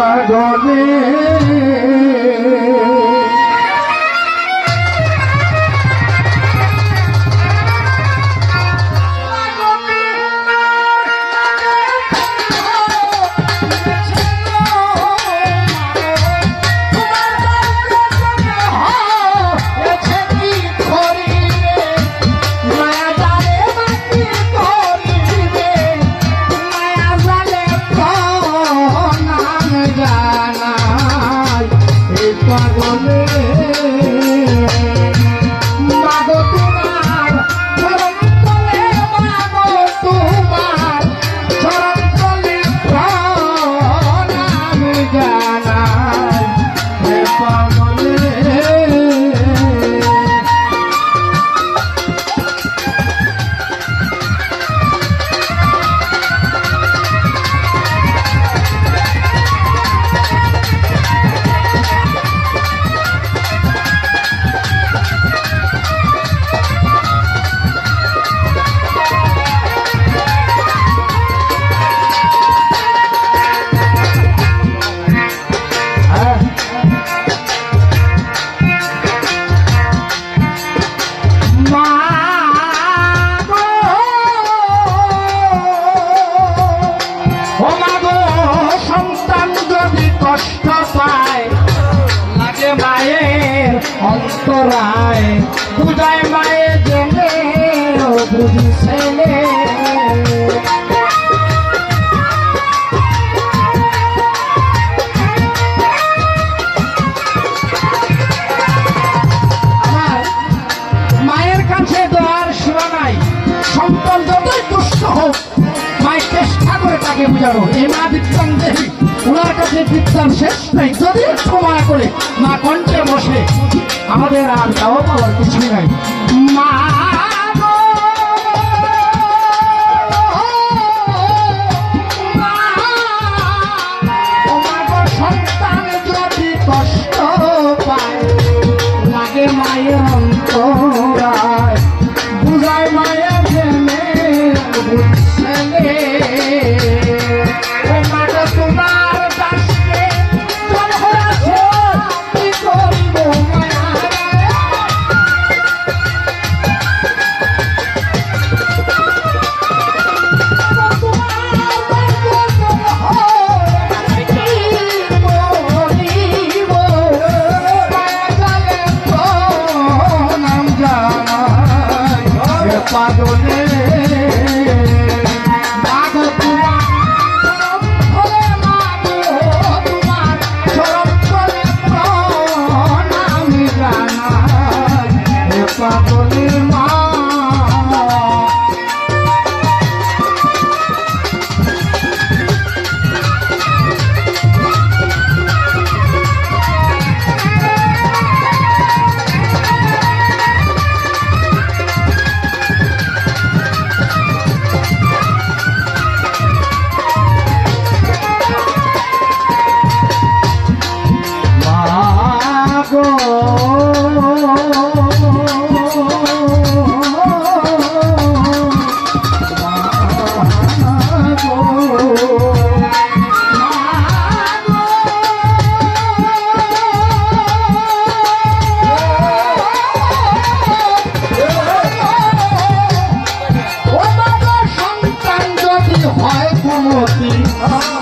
পাগলে অন্তরায় পূজায় মায়ের জেনে মায়ের কাছে দোয়ার সীমা নাই। সন্তান যতই দুষ্ট হোক, মায়ের চেষ্টা করে তাকে বোঝানো। এই মা বিদ্যান ওনার শেষ নাই। যদি একটু মায়া করে মা কণ্ঠে বসে আমাদের আর যাওয়া পাওয়ার কিছুই নাই। মা গো, মা, ও পাগলে Oh.